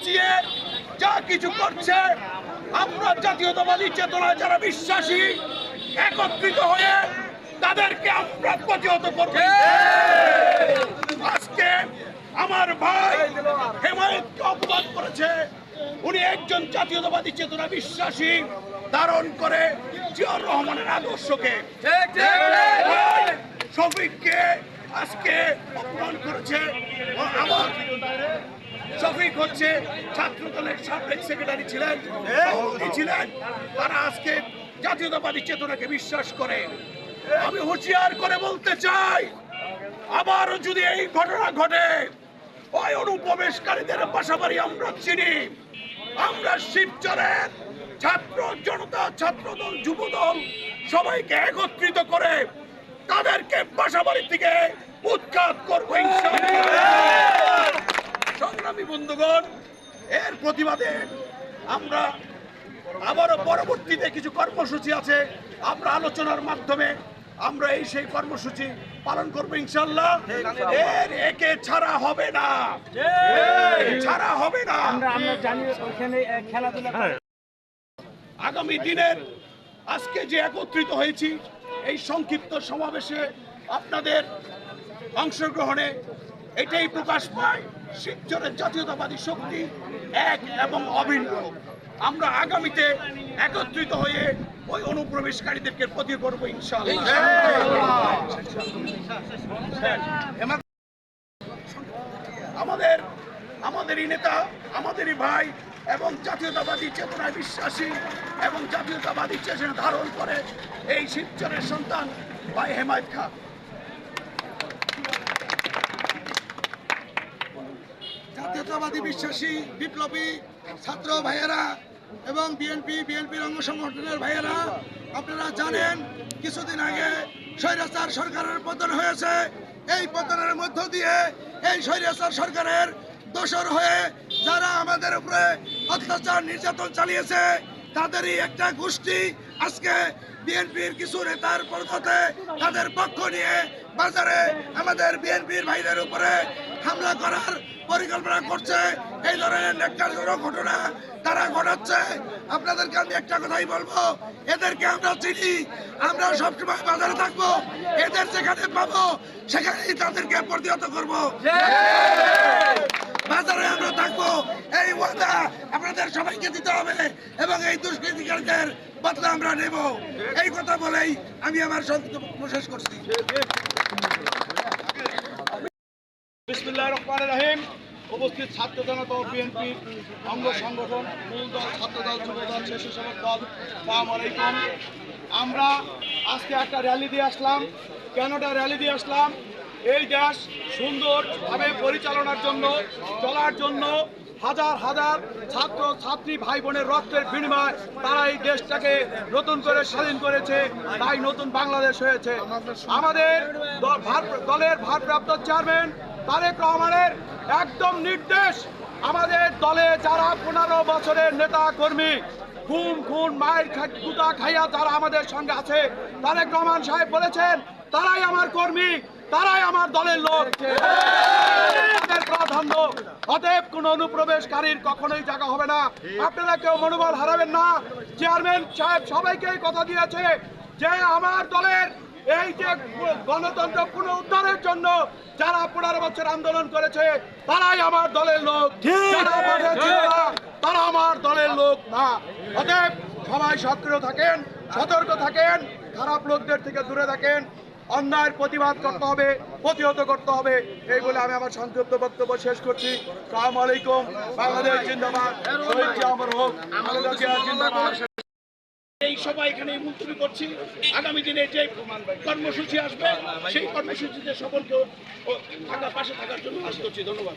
বুঝিয়ে যা কিছু করছে আমরা জাতীয়তাবাদী চেতনায় যারা বিশ্বাসী একত্রিত হয়ে তাদেরকে আমরা প্রতিহত করব। আজকে আমার ভাই হেমায়তকে অপমান করেছে। উনি একজন জাতীয়তাবাদী চেতনা বিশ্বাসী ধারণ করে জিয়াউর রহমানের আদর্শকে। শফিককে আজকে অপমান করেছে। আমার শফিক হচ্ছে ছাত্র দলের সাবেক সেক্রেটারি ছিলেন ছিলেন। তারা আজকে জাতীয়তাবাদী চেতনাকে বিশ্বাস করে। আমি হুঁশিয়ার করে বলতে চাই আবারও যদি এই ঘটনা ঘটে, ওই অনুপ্রবেশকারীদের পাশাপাশি আমরা চিনি। আমরা শিবচরের ছাত্র জনতা, ছাত্রদল, যুবদল সবাইকে একত্রিত করে তাদেরকে বাসাবাড়ি থেকে উৎখাত করব ইনশাআল্লাহ। সংগ্রামী বন্ধুগণ এর প্রতিবাদে আমরা আবারও পরবর্তীতে কিছু কর্মসূচি আছে। আমরা আলোচনার মাধ্যমে আমরা এই সেই কর্মসূচি পালন করব ইনশাল্লাহ এর একে ছাড়া হবে না। ছাড়া হবে না। করে। আগামী দিনের আজকে যে একত্রিত হয়েছি এই সংক্ষিপ্ত সমাবেশে আপনাদের অংশগ্রহণে এটাই প্রকাশ পায়। শিবচরের জাতীয়তাবাদী শক্তি এক এবং অভিন্ন। আমরা আগামীতে একত্রিত হয়ে ওই অনুপ্রবেশকারীদেরকে প্রতি করব ইনশাআল্লাহ। আমাদের, আমাদেরই নেতা, আমাদেরই ভাই এবং জাতীয়তাবাদী চেতনায় বিশ্বাসী এবং জাতীয়তাবাদী চেতনা ধারণ করে এই শিবচরের সন্তান ভাই হেমায়ত খান। জাতীয়তাবাদী বিশ্বাসী বিপ্লবী ছাত্র ভাইয়েরা এবং বিএনপি, বিএনপির অঙ্গ সংগঠনের ভাইয়েরা, আপনারা জানেন কিছুদিন আগে স্বৈরাচার সরকারের পতন হয়েছে। এই পতনের মধ্য দিয়ে এই স্বৈরাচার সরকারের দোষর হয়ে যারা আমাদের উপরে অত্যাচার নির্যাতন চালিয়েছে, তাদেরই একটা গোষ্ঠী আজকে বিএনপির কিছু নেতার পরতে তাদের পক্ষ নিয়ে বাজারে আমাদের বিএনপির ভাইদের উপরে হামলা করার পরিকল্পনা করছে। এই ধরনের নেককারজনক ঘটনা তারা ঘটাচ্ছে। আপনাদেরকে আমি একটা কথাই বলব, এদেরকে আমরা চিনি, আমরা সবসময় বাজারে থাকব, এদের যেখানে পাবো, সেখানেই তাদেরকে প্রতিহত করব। বাজারে আমরা থাকব, এই ওয়াদা আপনাদের সবাইকে দিতে হবে এবং এই দুষ্কৃতিকারীদের বদলা আমরা নেব। এই কথা বলেই আমি আমার সন্তব্য শেষ করছি। বিসমুল্লাহ রহমান রহিম। উপস্থিত ছাত্র জনতা ও বিএনপির অঙ্গ সংগঠন, মূল দল, ছাত্র দল, যুব দল স্বেচ্ছাসেবক দল, সালাম আলাইকুম। আমরা আজকে একটা র্যালি দিয়ে আসলাম। কেনটা র্যালি দিয়ে আসলাম? এই দেশ সুন্দরভাবে পরিচালনার জন্য, চলার জন্য হাজার হাজার ছাত্র, ছাত্রী ভাই বোনের রক্তের বিনিময় তারা এই দেশটাকে নতুন করে স্বাধীন করেছে, তাই নতুন বাংলাদেশ হয়েছে। আমাদের দলের ভারপ্রাপ্ত চেয়ারম্যান তারেক রহমানের একদম নির্দেশ, আমাদের দলে যারা পনেরো বছরের নেতা কর্মী, খুন খুন, মায়ের কুতা খাইয়া যারা আমাদের সঙ্গে আছে, তারেক রহমান সাহেব বলেছেন, তারাই আমার কর্মী, তারাই আমার দলের লোক। প্রাধান্য, অতএব কোন অনুপ্রবেশকারীর কখনোই জায়গা হবে না। আপনারা কেউ মনোবল হারাবেন না। চেয়ারম্যান সাহেব সবাইকে কথা দিয়েছে যে, আমার দলের এই যে গণতন্ত্র পুনরুদ্ধারের জন্য যারা পনেরো বছর আন্দোলন করেছে তারাই আমার দলের লোক। তারা আমার দলের লোক না। অতএব সবাই সক্রিয় থাকেন সতর্ক থাকেন খারাপ লোকদের থেকে দূরে থাকেন। অন্যায়ের প্রতিবাদ করতে হবে প্রতিহত করতে হবে। এই বলে আমি আমার সংক্ষিপ্ত বক্তব্য শেষ করছি। সালাম আলাইকুম বাংলাদেশ জিন্দাবাদ। শহীদ হোক। জিন্দাবাদ। এই সবাই এখানে মুলতবি করছি। আগামী দিনে যে কর্মসূচি আসবে, সেই কর্মসূচিতে সকলকে থাকার থাকা পাশে থাকার জন্য আশা করছি। ধন্যবাদ।